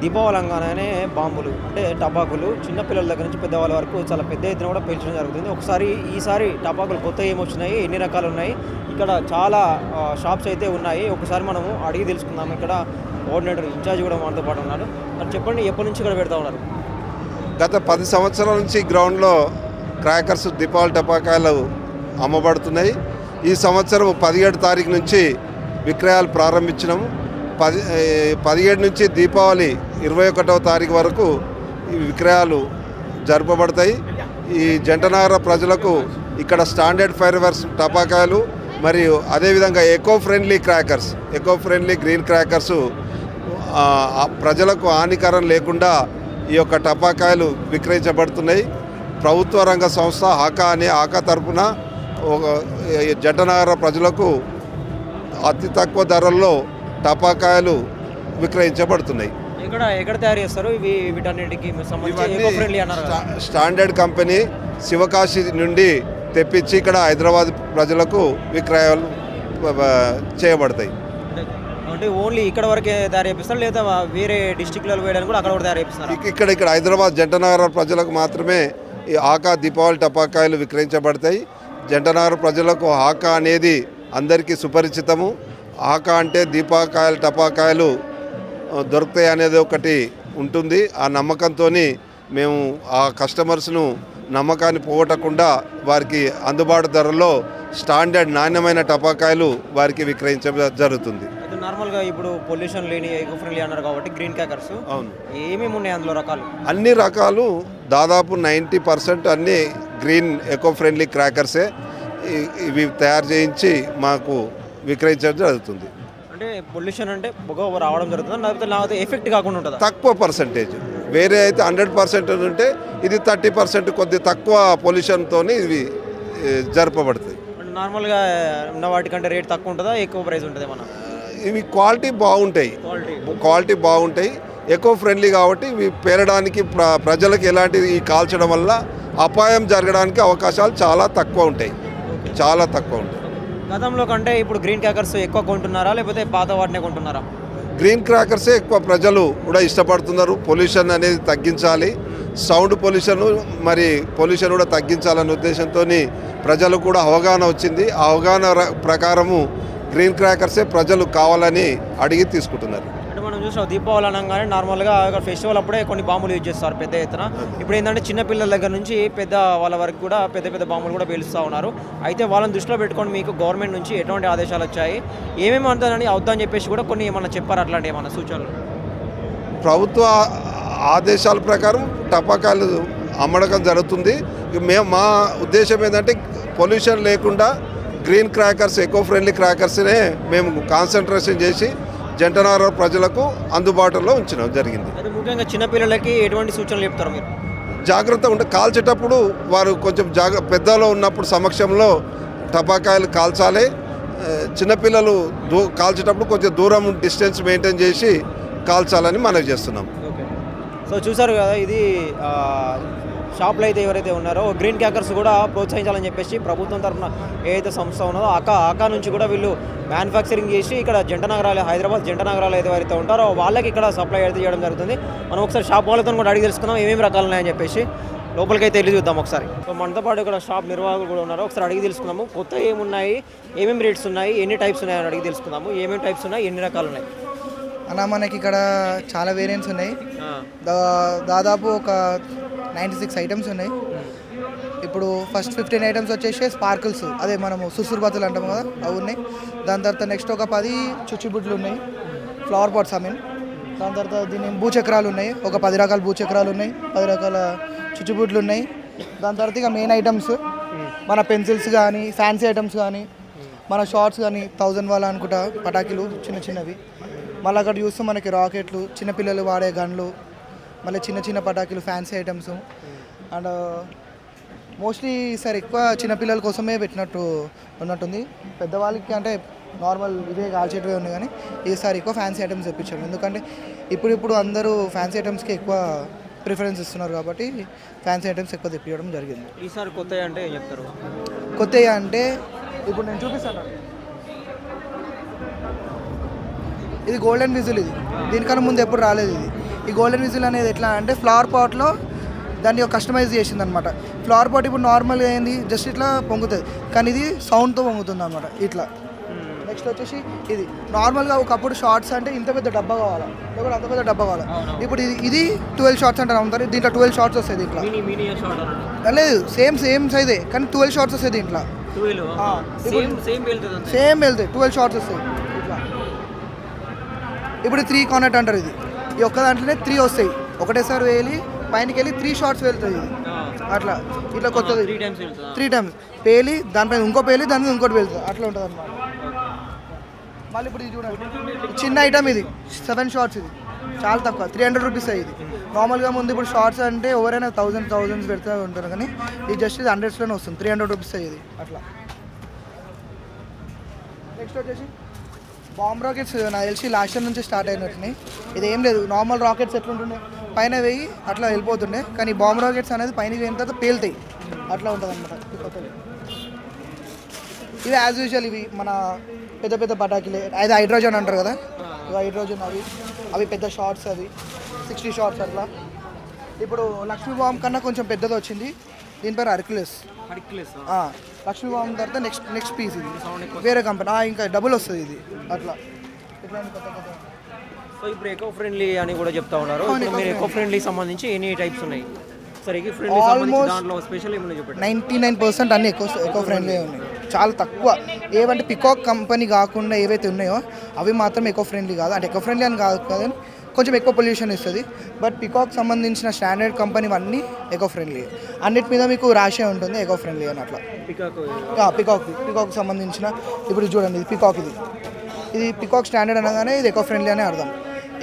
దీపావళి బాంబులు అంటే టపాకులు చిన్నపిల్లల దగ్గర నుంచి పెద్దవాళ్ళ వరకు చాలా పెద్ద ఎత్తున కూడా పేల్చడం జరుగుతుంది. ఒకసారి ఈసారి టపాకులు కొత్త ఏమొచ్చినాయి ఎన్ని రకాలు ఉన్నాయి? ఇక్కడ చాలా షాప్స్ అయితే ఉన్నాయి. ఒకసారి మనము అడిగి తెలుసుకుందాం. ఇక్కడ కోఆర్డినేటర్ ఇన్ఛార్జ్ కూడా మనతో పాటు ఉన్నారు మరి చెప్పండి ఎప్పటి నుంచి ఇక్కడ పెడతా ఉన్నారు? గత పది సంవత్సరాల నుంచి గ్రౌండ్లో క్రాకర్స్ దీపావళి టపాకాయలు అమ్మబడుతున్నాయి. ఈ సంవత్సరం పదిహేడు తారీఖు నుంచి విక్రయాలు ప్రారంభించినాము. పది పదిహేడు నుంచి దీపావళి ఇరవై ఒకటవ తారీఖు వరకు ఈ విక్రయాలు జరపబడతాయి. ఈ జంటనగర ప్రజలకు ఇక్కడ స్టాండర్డ్ ఫైర్ వర్క్స్ టపాకాయలు మరియు అదేవిధంగా eco friendly crackers eco friendly green crackers ప్రజలకు హానికరం లేకుండా ఈ యొక్క టపాకాయలు విక్రయించబడుతున్నాయి. ప్రభుత్వ రంగ సంస్థ హాకా అనే హాకా తరపున ఒక జంటనగర ప్రజలకు అతి తక్కువ ధరల్లో టపాకాయలు విక్రయించబడుతున్నాయి. ఇక్కడ ఎక్కడ తయారు చేస్తారు? ఇవి వీటన్నిటికి సంబంధించి స్టాండర్డ్ కంపెనీ శివకాశి నుండి తెప్పించి ఇక్కడ హైదరాబాద్ ప్రజలకు విక్రయాలు చేయబడతాయి. అంటే- ఓన్లీ ఇక్కడ వరకే తయారు చేపిస్తారు? లేదా వేరే డిస్టిక్లలో వేయడానికి కూడా అక్కడ కూడా తయారు చేపిస్తారు? ఇక- ఇక్కడ ఇక్కడ హైదరాబాద్ జంటనగర ప్రజలకు మాత్రమే ఈ ఆకా దీపావళి టపాకాయలు విక్రయించబడతాయి. జంటనగర ప్రజలకు ఆకా అనేది అందరికీ సుపరిచితము. ఆకా అంటే దీపాకాయలు టపాకాయలు దొరుకుతాయి అనేది ఒకటి ఉంటుంది. ఆ నమ్మకంతో మేము ఆ కస్టమర్స్ను నమ్మకాన్ని పోగొట్టకుండా వారికి అందుబాటు ధరల్లో స్టాండర్డ్ నాణ్యమైన టపాకాయలు వారికి విక్రయించడం జరుగుతుంది. నార్మల్గా ఇప్పుడు పొల్యూషన్ లేని ఎకో ఫ్రెండ్లీ అన్నారు కాబట్టి గ్రీన్ క్యాకర్స్ అవును. ఏమేమి ఉన్నాయి అందులో రకాలు? అన్ని రకాలు దాదాపు నైంటీ పర్సెంట్ అన్ని గ్రీన్ ఎకో ఫ్రెండ్లీ క్రాకర్సే ఇవి తయారు చేయించి మాకు విక్రయించడం జరుగుతుంది. అంటే పొల్యూషన్ అంటే పొగ రావడం జరుగుతుంది? లేకపోతే లేకపోతే ఎఫెక్ట్ కాకుండా ఉంటుందా? తక్కువ పర్సంటేజ్. వేరే అయితే హండ్రెడ్ పర్సెంట్ ఉంటే ఇది థర్టీ పర్సెంట్ కొద్ది తక్కువ పొల్యూషన్తో ఇవి అంటే నార్మల్గా ఉన్న వాటికంటే రేట్ తక్కువ ఉంటుందా? ఎక్కువ ప్రైస్ ఉంటుంది మన ఇవి క్వాలిటీ బాగుంటాయి. క్వాలిటీ. క్వాలిటీ బాగుంటాయి. ఎకో ఫ్రెండ్లీ కాబట్టి ఇవి పేరడానికి ప్ర ప్రజలకు ఎలాంటి ఈ కాల్చడం వల్ల అపాయం జరగడానికి అవకాశాలు చాలా తక్కువ ఉంటాయి. చాలా తక్కువ ఉంటాయి. గతంలో కంటే ఇప్పుడు గ్రీన్ క్రాకర్స్ ఎక్కువ కొంటున్నారా? లేకపోతే పాత వాటినే కొంటున్నారా? గ్రీన్ క్రాకర్సే ఎక్కువ ప్రజలు కూడా ఇష్టపడుతున్నారు. పొల్యూషన్ అనేది తగ్గించాలి. సౌండ్ పొల్యూషన్ మరి పొల్యూషన్ కూడా తగ్గించాలనే ఉద్దేశంతో ప్రజలు కూడా అవగాహన వచ్చింది. ఆ అవగాహన ర- ప్రకారము గ్రీన్ క్రాకర్సే ప్రజలు కావాలని అడిగి తీసుకుంటున్నారు. అంటే దీపావళి అనగానే నార్మల్గా ఫెస్టివల్ అప్పుడే కొన్ని బాంబులు యూజ్ చేస్తారు పెద్ద ఎత్తున. ఇప్పుడు ఏంటంటే చిన్నపిల్లల దగ్గర నుంచి పెద్ద వాళ్ళ వరకు కూడా పెద్ద పెద్ద బాంబులు కూడా పేలుస్తూ ఉన్నారు. అయితే వాళ్ళని దృష్టిలో పెట్టుకొని మీకు గవర్నమెంట్ నుంచి ఎటువంటి ఆదేశాలు వచ్చాయి? ఏమేమి అంటారని అవుతుందని చెప్పేసి కూడా కొన్ని ఏమన్నా చెప్పారు అట్లాంటి ఏమన్నా సూచనలు? ప్రభుత్వ ఆదేశాల ప్రకారం టపాకాయలు అమ్మడకం జరుగుతుంది. మేము మా ఉద్దేశం ఏంటంటే పొల్యూషన్ లేకుండా గ్రీన్ క్రాకర్స్ ఎకో ఫ్రెండ్లీ క్రాకర్స్నే మేము కాన్సన్ట్రేషన్ చేసి జంటనగర ప్రజలకు అందుబాటులో ఉంచడం జరిగింది. ముఖ్యంగా చిన్నపిల్లలకి ఎటువంటి సూచనలు చెప్తారు మీరు? జాగ్రత్త ఉంటే కాల్చేటప్పుడు వారు కొంచెం జాగ్ర పెద్దలో ఉన్నప్పుడు సమక్షంలో టపాకాయలు కాల్చాలి. చిన్నపిల్లలు దూ కాల్చేటప్పుడు కొంచెం దూరం డిస్టెన్స్ మెయింటైన్ చేసి కాల్చాలని మనవి చేస్తున్నాం. సో చూసారు కదా ఇది షాప్లో అయితే ఎవరైతే ఉన్నారో గ్రీన్ క్యాకర్స్ కూడా ప్రోత్సహించాలని చెప్పేసి ప్రభుత్వం తరఫున ఏదైతే సంస్థ ఉన్నదో ఆకా ఆకా నుంచి కూడా వీళ్ళు మ్యానుఫ్యాక్చరింగ్ చేసి ఇక్కడ జంట నగరాలు హైదరాబాద్ జంట నగరాలు అయితే ఎవరైతే ఉంటారో వాళ్ళకి ఇక్కడ సప్లై అయితే చేయడం జరుగుతుంది. మనం ఒకసారి షాప్ వాళ్ళతో కూడా అడిగి తెలుసుకుందాం ఏమేమి రకాలు ఉన్నాయని చెప్పేసి. లోపలికి అయితే వెళ్ళి చూద్దాం ఒకసారి. సో మనతో పాటు ఇక్కడ షాప్ నిర్వాహకులు కూడా ఉన్నారు. ఒకసారి అడిగి తెలుసుకుందాము కొత్త ఏమున్నాయి ఏమేమి రేట్స్ ఉన్నాయి ఎన్ని టైప్స్ ఉన్నాయి అని అడిగి తెలుసుకుందాము. ఏమేమి టైప్స్ ఉన్నాయి ఎన్ని రకాలు ఉన్నాయి? అన్న మనకి ఇక్కడ చాలా వేరియంట్స్ ఉన్నాయి. దా- దాదాపు ఒక నైంటీ సిక్స్ ఐటమ్స్ ఉన్నాయి. ఇప్పుడు ఫస్ట్ ఫిఫ్టీన్ ఐటమ్స్ వచ్చేసి స్పార్కిల్స్ అదే మనము సుసురుబతులు అంటాం కదా అవి ఉన్నాయి. దాని తర్వాత నెక్స్ట్ ఒక పది చుచ్చిబుడ్లు ఉన్నాయి. ఫ్లవర్ పాట్స్ ఐ మీన్ దాని తర్వాత దీని భూచక్రాలు ఉన్నాయి. ఒక పది రకాల భూచక్రాలు ఉన్నాయి. పది రకాల చుచ్చిబుడ్లు ఉన్నాయి. దాని తర్వాత ఇక మెయిన్ ఐటమ్స్ మన పెన్సిల్స్ కానీ ఫ్యాన్సీ ఐటమ్స్ కానీ మన షార్ట్స్ కానీ థౌజండ్ వాళ్ళ అనుకుంటా పటాకీలు చిన్న చిన్నవి. మళ్ళీ అక్కడ చూస్తే మనకి రాకెట్లు చిన్నపిల్లలు వాడే గన్లు మళ్ళీ చిన్న చిన్న పటాకీలు ఫ్యాన్సీ ఐటమ్స్ అండ్ మోస్ట్లీ ఈసారి ఎక్కువ చిన్నపిల్లల కోసమే పెట్టినట్టు ఉన్నట్టుంది. పెద్దవాళ్ళకి అంటే నార్మల్ ఇవే కాల్చేటివే ఉన్నాయి కానీ ఈసారి ఎక్కువ ఫ్యాన్సీ ఐటమ్స్ తెప్పించాము ఎందుకంటే ఇప్పుడు ఇప్పుడు అందరూ ఫ్యాన్సీ ఐటమ్స్కి ఎక్కువ ప్రిఫరెన్స్ ఇస్తున్నారు కాబట్టి ఫ్యాన్సీ ఐటమ్స్ ఎక్కువ తెప్పించడం జరిగింది. ఈసారి కొత్త అంటే ఏం చెప్తారు? కొత్తవి అంటే ఇప్పుడు నేను చూపిస్తాను. ఇది గోల్డెన్ విజిల్ ఇది. దీనికన్నా ముందు ఎప్పుడు రాలేదు ఇది. ఈ గోల్డెన్ విజిల్ అనేది ఎట్లా అంటే ఫ్లవర్ పాట్లో దాన్ని కస్టమైజ్ చేసింది అనమాట ఫ్లవర్ పాట్ ఇప్పుడు నార్మల్గా ఏంది? జస్ట్ ఇట్లా పొంగుతుంది. కానీ ఇది సౌండ్తో పొంగుతుంది అనమాట ఇట్లా. నెక్స్ట్ వచ్చేసి ఇది. నార్మల్గా ఒకప్పుడు షార్ట్స్ అంటే ఇంత పెద్ద డబ్బా కావాలా? లేకపోతే అంత పెద్ద డబ్బా కావాలా? ఇప్పుడు ఇది ఇది ట్వెల్వ్ షార్ట్స్ అంటారు అమ్ముతారు దీంట్లో ట్వెల్వ్ షార్ట్స్ వస్తాయి దీంట్లో. మినీ మినీ షార్ట్ లేదు. సేమ్ సేమ్ సైజే కానీ ట్వెల్వ్ షార్ట్స్ వస్తాయి దీంట్లో. సేమ్ వెళ్తాయి. ట్వెల్వ్ షార్ట్స్ వస్తాయి. ఇట్లా. ఇప్పుడు త్రీ కానెట్ అంటారు ఇది. ఈ ఒక్క దాంట్లోనే త్రీ వస్తాయి. ఒకటేసారి వేలి పైనకి వెళ్ళి త్రీ షార్ట్స్ వెళ్తాయి. ఇది అట్లా ఇట్లా కొత్తది. త్రీ టైమ్స్ వెళ్తుందా? పేలి దానిపైన ఇంకో పేలి దాని మీద ఇంకోటి వెళ్తుంది అట్లా ఉంటుంది అనమాట మళ్ళీ ఇప్పుడు ఇది చూడండి. చిన్న ఐటమ్ ఇది. సెవెన్ షార్ట్స్ ఇది. చాలా తక్కువ. త్రీ హండ్రెడ్ రూపీస్ ఇది నార్మల్గా ముందు ఇప్పుడు షార్ట్స్ అంటే ఎవరైనా థౌసండ్ థౌసండ్స్ పెడితే ఉంటారు కానీ ఇది జస్ట్ ఇది హండ్రెడ్స్లోనే వస్తుంది. త్రీ హండ్రెడ్ రూపీస్ ఇది అట్లా. నెక్స్ట్ వచ్చేసి బాంబ్ రాకెట్స్ నాకు తెలిసి లాస్ట్ ఇయర్ నుంచి స్టార్ట్ అయినట్టున్నాయి. ఇది ఏం లేదు నార్మల్ రాకెట్స్ ఎట్లుంటుండే పైన వేయి అట్లా వెళ్ళిపోతుండే. కానీ బాంబ్ రాకెట్స్ అనేది పైన వేయిన తర్వాత పేలుతాయి. అట్లా ఉంటుంది అనమాట ఇవి యాజ్ యూజువల్ ఇవి మన పెద్ద పెద్ద పటాకులే. అది హైడ్రోజన్ అంటారు కదా? ఇవి హైడ్రోజన్ అవి. అవి పెద్ద షార్ట్స్ అవి. సిక్స్టీ షార్ట్స్ అట్లా. ఇప్పుడు లక్ష్మీ బాంబ్ కన్నా కొంచెం పెద్దది వచ్చింది దీని పేరు ఆ, లక్ష్మీ బాంబ్ తర్వాత నెక్స్ట్ నెక్స్ట్ పీస్ ఇది. వేరే కంపెనీ ఇంకా డబుల్ వస్తుంది ఇది అట్లా. సో ఇప్పుడు ఎకో ఫ్రెండ్లీ అని కూడా చెప్తా ఉన్నారు. మీరు ఎకో ఫ్రెండ్లీ సంబంధించి ఎన్ని టైప్స్ ఉన్నాయి? సరే ఎకో ఫ్రెండ్లీ సంబంధించి దాంట్లో స్పెషల్ ఏమైనా చెప్పండి నైంటీ నైన్ పర్సెంట్ అన్ని ఎకో ఎకో ఫ్రెండ్లీ ఉన్నాయి. చాలా తక్కువ. ఏవంటే పికాక్ కంపెనీ కాకుండా ఏవైతే ఉన్నాయో అవి మాత్రం ఎకో ఫ్రెండ్లీ కాదు. అంటే ఎకో ఫ్రెండ్లీ అని కాదు కానీ కొంచెం ఎక్కువ పొల్యూషన్ ఇస్తుంది. బట్ పికాక్ సంబంధించిన స్టాండర్డ్ కంపెనీ అన్నీ ఎకో ఫ్రెండ్లీ అన్నిటి మీద మీకు రాసే ఉంటుంది ఎకో ఫ్రెండ్లీ అని అట్లా. పికాక్ పికాక్ పికాక్ సంబంధించిన ఇప్పుడు చూడండి ఇది పికాక్ ఇది. ఇది పికాక్ స్టాండర్డ్ అనగానే ఇది ఎకో ఫ్రెండ్లీ అనే అర్థం.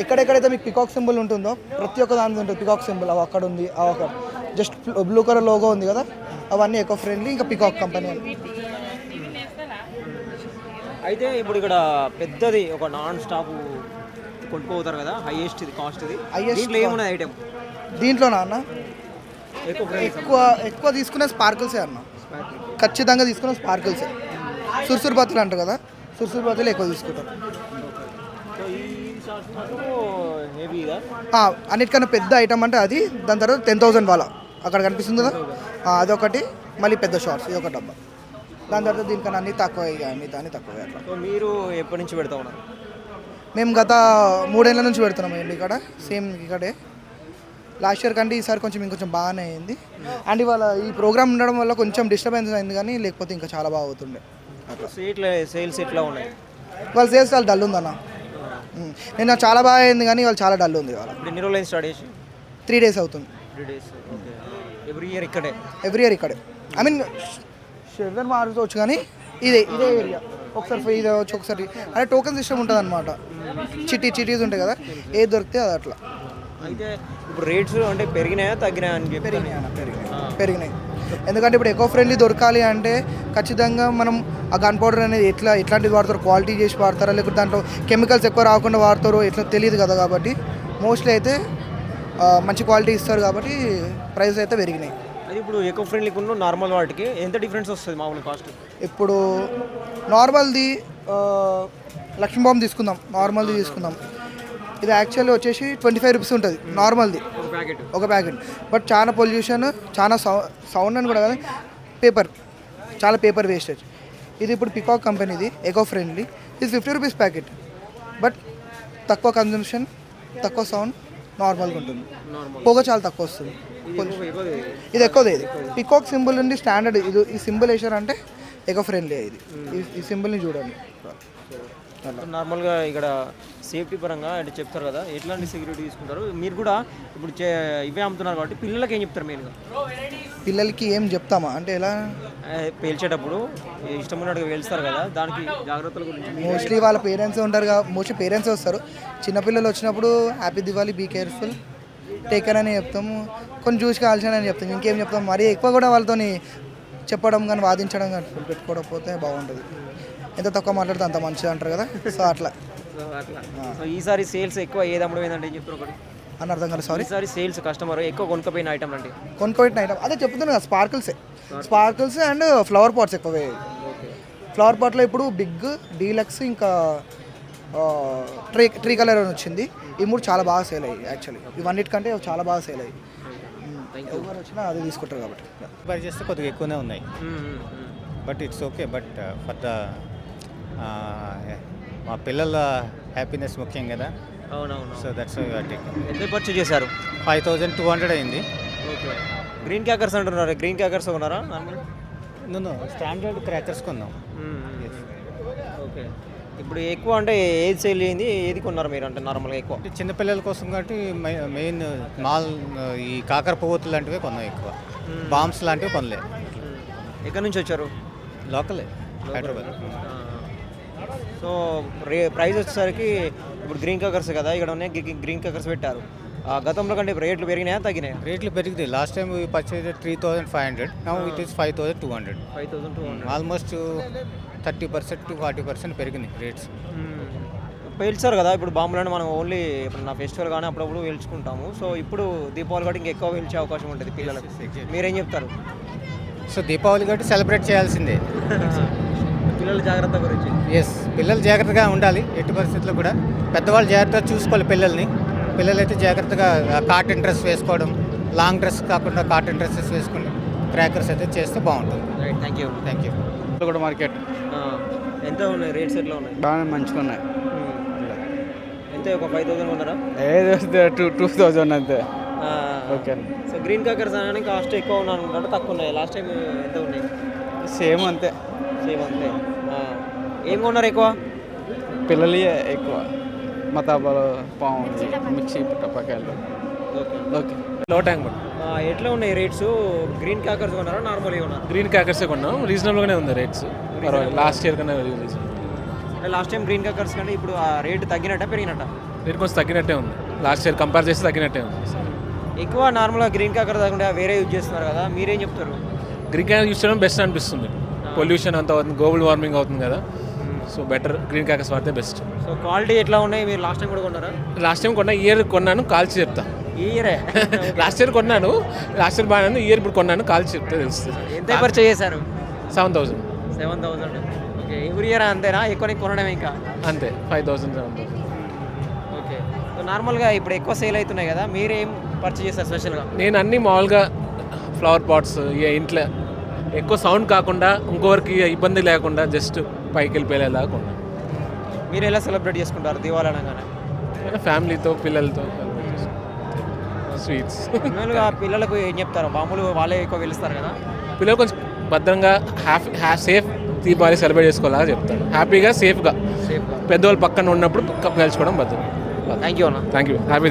ఎక్కడెక్కడైతే మీకు పికాక్ సింబల్ ఉంటుందో ప్రతి ఒక్క దాని ఉంటుంది పికాక్ సింబల్. అవి అక్కడ ఉంది అవి అక్కడ. జస్ట్ బ్లూ కలర్ లోగో ఉంది కదా అవన్నీ ఎకో ఫ్రెండ్లీ ఇంకా పికాక్ కంపెనీ అని. అయితే ఇప్పుడు ఇక్కడ పెద్దది ఒక నాన్ స్టాప్ కొనుక్కోతారు కదా హైయెస్ట్ ఇది కాస్ట్ ఇది. Highest దీంట్లో ఏమున్నది ఐటమ్ దీంట్లో నాన్న ఎకో ఫ్రెండ్లీ ఎక్కువ ఎక్కువ తీసుకునే స్పార్కిల్సే అన్న. ఖచ్చితంగా తీసుకునే స్పార్కిల్సే సుర్సురు బత్తులు అంటారు కదా సుర్సురు బత్తులు ఎక్కువ తీసుకుంటాం సో ఈ షార్ట్స్ మాత్రం హెవీగా? ఆ, అన్నిటికన్నా పెద్ద ఐటమ్ అంటే అది దాని తర్వాత టెన్ థౌసండ్ వాళ్ళ. అక్కడ కనిపిస్తుంది కదా? ఆ, అదొకటి మళ్ళీ పెద్ద షార్ట్స్ ఇది ఒక డబ్బా దాని తర్వాత దీనికన్నా అన్ని తక్కువ ఇక మిగతా అన్ని తక్కువ అట్లా. సో మీరు ఎప్పటి నుంచి పెడతా ఉన్నారు? మేము గత మూడేళ్ళ నుంచి పెడుతున్నాం అండి ఇక్కడ సేమ్ ఇక్కడే లాస్ట్ ఇయర్ కంటే ఈసారి కొంచెం ఇంకొంచెం బాగానే అయింది. అండ్ ఇవాళ ఈ ప్రోగ్రామ్ ఉండడం వల్ల కొంచెం డిస్టర్బెన్స్ అయింది కానీ లేకపోతే ఇంకా చాలా బాగా అవుతుండే. సీట్ల సేల్స్ ఎట్లా ఉన్నాయి? వాళ్ళ సేల్స్ చాలా డల్ ఉందన్న. నిన్న చాలా బాగా అయింది కానీ వాళ్ళు చాలా డల్ ఉంది ఇవాళ. ఇప్పుడు ఎన్ని రోజులు స్టార్ట్ చేసి? త్రీ డేస్ అవుతుంది. త్రీ డేస్ ఎవ్రీ ఇయర్ ఇక్కడే? ఎవ్రీ ఇయర్ ఇక్కడే. ఐ మీన్ షెడ్యూల్ మారుకోవచ్చు కానీ ఇదే ఇదే ఏరియా ఒకసారి ఇది అవ్వచ్చు ఒకసారి అంటే టోకెన్ సిస్టమ్ ఉంటుంది అనమాట చిట్టి చిటీస్ ఉంటాయి కదా ఏది దొరికితే అది అట్లా. అయితే ఇప్పుడు రేట్స్ అంటే పెరిగినాయా తగ్గినాయా అని చెప్పి పెరిగినాయి పెరిగినాయి. ఎందుకంటే ఇప్పుడు ఎకో ఫ్రెండ్లీ దొరకాలి అంటే ఖచ్చితంగా మనం ఆ గన్ పౌడర్ అనేది ఎట్లా ఎట్లాంటిది వాడతారు? క్వాలిటీ చేసి వాడతారా? లేకపోతే దాంట్లో కెమికల్స్ ఎక్కువ రాకుండా వాడతారో ఎట్లా తెలియదు కదా కాబట్టి మోస్ట్లీ అయితే మంచి క్వాలిటీ ఇస్తారు కాబట్టి ప్రైస్ అయితే పెరిగినాయి. అది ఇప్పుడు ఎకో ఫ్రెండ్లీకి ఉన్న నార్మల్ వాటికి ఎంత డిఫరెన్స్ వస్తుంది మామూలు కాస్ట్ ఇప్పుడు నార్మల్ది ఆ, లక్ష్మీ బాంబు తీసుకుందాం. నార్మల్ది తీసుకుందాం. ఇది యాక్చువల్లీ వచ్చేసి ట్వంటీ ఫైవ్ రూపీస్ ఉంటుంది. నార్మల్ది ఒక ప్యాకెట్ ఒక ప్యాకెట్ బట్ చాలా పొల్యూషన్ చాలా సౌండ్ అని కూడా కాదు పేపర్ చాలా పేపర్ వేస్టేజ్ ఇది ఇప్పుడు పికాక్ కంపెనీది ఎకో ఫ్రెండ్లీ ఇది ఫిఫ్టీ రూపీస్ ప్యాకెట్ బట్ తక్కువ కన్జంప్షన్ తక్కువ సౌండ్ నార్మల్గా ఉంటుంది. పొగ చాలా తక్కువ వస్తుంది. ఇది. ఎక్కువది ఇది. పికాక్ సింబల్ ఉంది స్టాండర్డ్ ఇది. ఈ సింబల్ వేసారంటే ఎకో ఫ్రెండ్లీ ఇది. ఈ- ఈ సింబల్ని చూడండి. నార్మల్గా ఇక్కడ సేఫ్టీ పరంగా అంటే చెప్తారు కదా ఎట్లాంటి సెక్యూరిటీ తీసుకుంటారు? మీరు కూడా ఇప్పుడు ఇవే అమ్ముతున్నారు కాబట్టి పిల్లలకి ఏం చెప్తారు మెయిన్గా పిల్లలకి ఏం చెప్తామా? అంటే ఎలా? పేల్చేటప్పుడు ఇష్టం ఉన్నట్టుగా పేలుస్తారు కదా దానికి జాగ్రత్తల గురించి మీరు- మోస్ట్లీ వాళ్ళ పేరెంట్స్ ఉంటారు మోస్ట్లీ పేరెంట్స్ వస్తారు. చిన్నపిల్లలు వచ్చినప్పుడు happy Diwali be careful take care అని చెప్తాము. కొన్ని చూసి కాల్చిన అని చెప్తాం ఇంకేం చెప్తాం మరీ ఎక్కువ కూడా వాళ్ళతోని చెప్పడం కానీ వాదించడం కానీ పెట్టుకోవడం పోతే బాగుంటుంది. ఎంత తక్కువ మాట్లాడితే అంత మంచిది అంటారు కదా? సో అట్లా. సో అట్లా సో ఈసారి సేల్స్ ఎక్కువ ఏది అమ్మడం ఏంటంటే ఏం చెప్తారు ఒకటి? అని అర్థం కదా సారీ ఈసారి సేల్స్ కస్టమర్ ఎక్కువ కొనుక్కపోయిన ఐటమ్ అంటే కొనుక్కోబెట్టిన ఐటమ్ అదే చెప్తున్నాను కదా స్పార్కిల్సే. స్పార్కిల్స్ అండ్ ఫ్లవర్ పాట్స్ ఎక్కువ. ఫ్లవర్ పాట్లో ఇప్పుడు బిగ్ డీలక్స్ ఇంకా ట్రీ ట్రీ కలర్ అని వచ్చింది. ఈ మూడు చాలా బాగా సేల్ అయ్యాయి యాక్చువల్లీ ఇవన్నిటికంటే ఇవి చాలా బాగా సేల్ అయ్యాయి. ఎవరు వచ్చినా అది తీసుకుంటారు కాబట్టి. చేస్తే కొద్దిగా ఎక్కువనే ఉన్నాయి. But it's okay but for the మా పిల్లల హ్యాపీనెస్ ముఖ్యం కదా? అవునవును. సో దట్స్ ఎంత పర్చేజ్ చేశారు? ఫైవ్ థౌజండ్ టూ హండ్రెడ్ అయింది. ఓకే. గ్రీన్ క్యాకర్స్ అంటున్నారు. గ్రీన్ క్యాకర్స్ ఉన్నారా నేను స్టాండర్డ్ క్రాకర్స్ కొన్నాం. ఓకే. ఇప్పుడు ఎక్కువ అంటే ఏది సేల్ అయింది? ఏది కొన్నారు మీరు అంటే నార్మల్గా ఎక్కువ? చిన్నపిల్లల కోసం కాబట్టి మెయిన్ మాల్ ఈ కాకర పువ్వుతులు లాంటివే కొన్నాం ఎక్కువ. బాంబ్స్ లాంటివి కొనలే. ఎక్కడి నుంచి వచ్చారు? లోకలే హైదరాబాద్ సో రే ప్రైస్ వచ్చేసరికి ఇప్పుడు గ్రీన్ కకర్స్ కదా ఇక్కడ ఉన్నాయి గ్రీ- గ్రీన్ కకర్స్ పెట్టారు. ఆ, గతంలో కంటే రేట్లు పెరిగినాయా తగ్గినాయా? రేట్లు పెరిగింది last time purchase three thousand five hundred now it is five thousand two hundred five thousand two hundred almost thirty percent to forty percent పెరిగింది రేట్స్ పేల్చారు కదా ఇప్పుడు బాంబులను మనం ఓన్లీ ఇప్పుడు నా ఫెస్టివల్ కానీ అప్పుడప్పుడు పేల్చుకుంటాము. సో ఇప్పుడు దీపావళి కాబట్టి ఇంకెక్కువ పేల్చే అవకాశం ఉంటుంది పిల్లలకు. మీరేం చెప్తారు? సో దీపావళి కాబట్టి సెలబ్రేట్ చేయాల్సిందే. పిల్లల జాగ్రత్త గురించి? ఎస్ పిల్లలు జాగ్రత్తగా ఉండాలి ఎట్టి పరిస్థితుల్లో కూడా. పెద్దవాళ్ళు జాగ్రత్తగా చూసుకోవాలి పిల్లల్ని. పిల్లలైతే జాగ్రత్తగా కాటన్ డ్రెస్ వేసుకోవడం లాంగ్ డ్రెస్ కాకుండా కాటన్ డ్రెస్సెస్ వేసుకుని క్రాకర్స్ అయితే చేస్తే బాగుంటుంది. Right thank you thank you కూడా మార్కెట్. ఎంత ఉన్నాయి? రేట్స్ ఎట్లా ఉన్నాయి? బాగానే మంచిగా ఉన్నాయి ఎంత? ఒక ఫైవ్ థౌసండ్ ఉన్నారా ఏది టూ టూ థౌజండ్ అంతే. ఓకే సో గ్రీన్ కకర్స్ అని కాస్ట్ ఎక్కువ ఉన్నాయి అనుకుంటే తక్కువ ఉన్నాయి. లాస్ట్ టైం ఎంత ఉన్నాయి? సేమ్ అంతే. సేమ్. ఏం కొన్నారు ఎక్కువ? పిల్లలు ఎక్కువ. మతాబాలు పాము మిర్చి టపాకాయలు. ఓకే. ఓకే. లో ట్యాంక్ బండ్ ఎట్లా ఉన్నాయి రేట్స్? గ్రీన్ క్యాకర్స్ కొన్నారా నార్మల్గా కొన్నారా? గ్రీన్ క్యాకర్సే కొన్నాం. రీజనబుల్గానే ఉంది రేట్స్. పర్వాలేదు. లాస్ట్ ఇయర్ కన్నా లాస్ట్ టైం గ్రీన్ క్యాకర్స్ కంటే ఇప్పుడు ఆ రేట్ తగ్గినట్ట పెరిగినట్ట? రేట్ కొంచెం తగ్గినట్టే ఉంది. లాస్ట్ ఇయర్ కంపేర్ చేస్తే తగ్గినట్టే ఉంది. ఎక్కువ నార్మల్గా గ్రీన్ క్యాకర్ కాకుండా వేరే యూజ్ చేస్తున్నారు కదా మీరేం చెప్తారు? గ్రీన్ క్యాకర్ యూస్ చేయడం బెస్ట్ అనిపిస్తుంది. పొల్యూషన్ అంత అవుతుంది గ్లోబల్ వార్మింగ్ అవుతుంది కదా. సో బెటర్ గ్రీన్ క్యాకర్స్ వాడితే బెస్ట్ సో క్వాలిటీ ఎట్లా ఉన్నాయి? మీరు లాస్ట్ టైం కూడా కొన్నారా? లాస్ట్ టైం కొన్నా ఇయర్ కొన్నాను కాల్చి చెప్తా. ఈ ఇయరే లాస్ట్ ఇయర్ కొన్నాను లాస్ట్ ఇయర్ బాగానే ఇయర్ ఇప్పుడు కొన్నాను కాల్చి చెప్తే తెలుస్తుంది. ఎంత పర్చేజ్ చేశారు? Seven thousand seven thousand okay every year అంతేనా? ఎక్కువ కొనడం ఇంకా? అంతే five thousand seven thousand okay so నార్మల్గా ఇప్పుడు ఎక్కువ సేల్ అవుతున్నాయి కదా మీరేం పర్చేజ్ చేస్తారు స్పెషల్గా నేను అన్ని మామూలుగా ఫ్లవర్ పాట్స్ ఇంట్లో ఎక్కువ సౌండ్ కాకుండా ఇంకొకరికి ఇబ్బంది లేకుండా జస్ట్ పైకి వెళ్ళిపోయేలాగా మీరు ఎలా సెలబ్రేట్ చేసుకుంటారు దివాళీ అనగానే? ఫ్యామిలీతో పిల్లలతో స్వీట్స్. మామూలుగా పిల్లలకు ఏం చెప్తారు? మామూలు వాళ్ళే ఎక్కువ పిలుస్తారు కదా? పిల్లలు కొంచెం భద్రంగా హ్యాపీ హ్యా సేఫ్ దీపావళి సెలబ్రేట్ చేసుకోవాలని చెప్తాను హ్యాపీగా సేఫ్గా. సేఫ్గా. పెద్దవాళ్ళు పక్కన ఉన్నప్పుడు కలుసుకోవడం భద్రం. థ్యాంక్ యూ అన్న. Thank you. హ్యాపీ